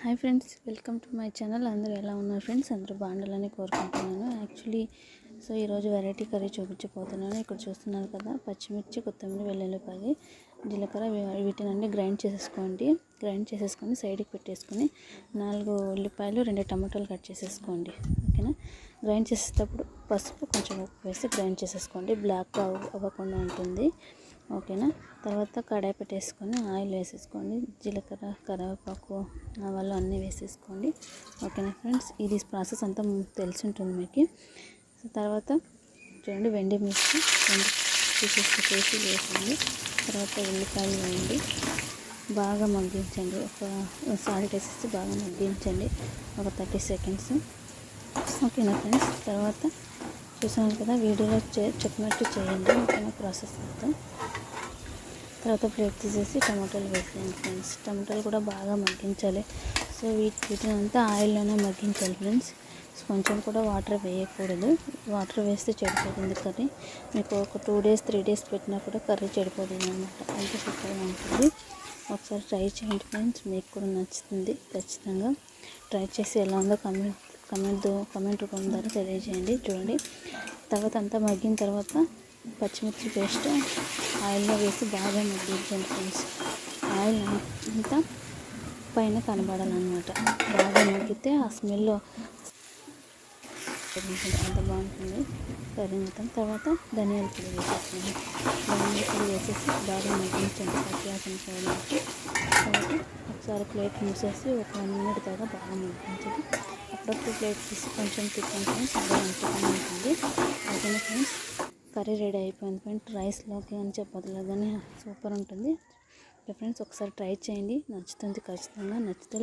Hi friends welcome to my channel. అందరూ ఎలా ఉన్నారు ఫ్రెండ్స్? అందరూ బాగుండాలని కోరుకుంటున్నాను. యాక్చువల్లీ సో ఈరోజు వెరైటీ కర్రీ చూపించబోతున్నాను. ఇక్కడ చూస్తున్నారు కదా పచ్చిమిర్చి కొత్తిమీర వెల్లుల్లిపాయ జీలకర్ర వీటినన్నీ గ్రైండ్ చేసేసుకోండి. గ్రైండ్ చేసేసుకొని సైడ్కి పెట్టేసుకొని నాలుగు ఉల్లిపాయలు రెండు టమాటాలు కట్ చేసేసుకోండి. ఓకేనా? గ్రైండ్ చేసేటప్పుడు పసుపు కొంచెం ఉప్పు వేసి గ్రైండ్ చేసేసుకోండి. బ్లాక్ అవ్వకుండా ఉంటుంది. ఓకేనా? తర్వాత కడాయి పెట్టేసుకొని ఆయిల్ వేసేసుకోండి. జీలకర్ర కరివేపాకు ఆవాలు అన్నీ వేసేసుకోండి. ఓకేనా ఫ్రెండ్స్? ఇది ప్రాసెస్ అంతా తెలిసి ఉంటుంది మీకు. సో తర్వాత చూడండి వెండి మిర్చి రెండు పీసెస్ చేసి వేసింది తర్వాత ఉల్లిపాయలు వేయండి. బాగా మగ్గించండి. ఒక సాల్ట్ వేసేసి బాగా మగ్గించండి. ఒక థర్టీ సెకండ్స్. ఓకేనా ఫ్రెండ్స్? తర్వాత చూసాను కదా వీడియోలో చే చెప్పినట్టు చేయండి. ఓకేనా ప్రాసెస్ అంతా తర్వాత ప్లేట్ తీసేసి టమాటాలు వేసేయండి ఫ్రెండ్స్. టమాటాలు కూడా బాగా మగ్గించాలి. సో వీటి వీటిని అంతా ఆయిల్లోనే మగ్గించాలి ఫ్రెండ్స్. కొంచెం కూడా వాటర్ వేయకూడదు. వాటర్ వేస్తే చెడిపోతుంది కర్రీ మీకు ఒక టూ డేస్ త్రీ డేస్ పెట్టినా కూడా కర్రీ చెడిపోతుంది అనమాట అంత సూపర్గా ఉంటుంది. ఒకసారి ట్రై చేయండి ఫ్రెండ్స్. మీకు కూడా నచ్చుతుంది ఖచ్చితంగా. ట్రై చేసి ఎలా ఉందో కమెంట్ కమెంట్ కమెంట్ రూపం ద్వారా తెలియజేయండి. చూడండి. తర్వాత అంతా మగ్గిన తర్వాత పచ్చిమిర్చి పేస్ట్ ఆయిల్లో వేసి బాగా మగ్గించండి ఫ్రెండ్స్. ఆయిల్ అంతా పైన కనబడాలన్నమాట. బాగా మగ్గితే ఆ స్మెల్ అంత బాగుంటుంది. కర్రీ మొత్తం తర్వాత ధనియాల పొడి వేసేసుకోండి ధనియాల పొడి వేసేసి బాగా మగ్గించండి పచ్చివాసన పోవడానికి తర్వాత ఒకసారి ప్లేట్ మూసేసి ఒక వన్ మినిట్ దాకా బాగా మగ్గించండి. అప్పుడప్పుడు ప్లేట్ తీసి కొంచెం తిప్పుకుంటే చాలా మంచిగా ఉంటుంది. ఓకేనా ఫ్రెండ్స్ కర్రీ రెడీ అయిపోయింది ఫ్రెండ్స్. రైస్లోకి అని చపాతీలో కానీ సూపర్ ఉంటుంది. ఫ్రెండ్స్ ఒకసారి ట్రై చేయండి. నచ్చుతుంది ఖచ్చితంగా. నచ్చితే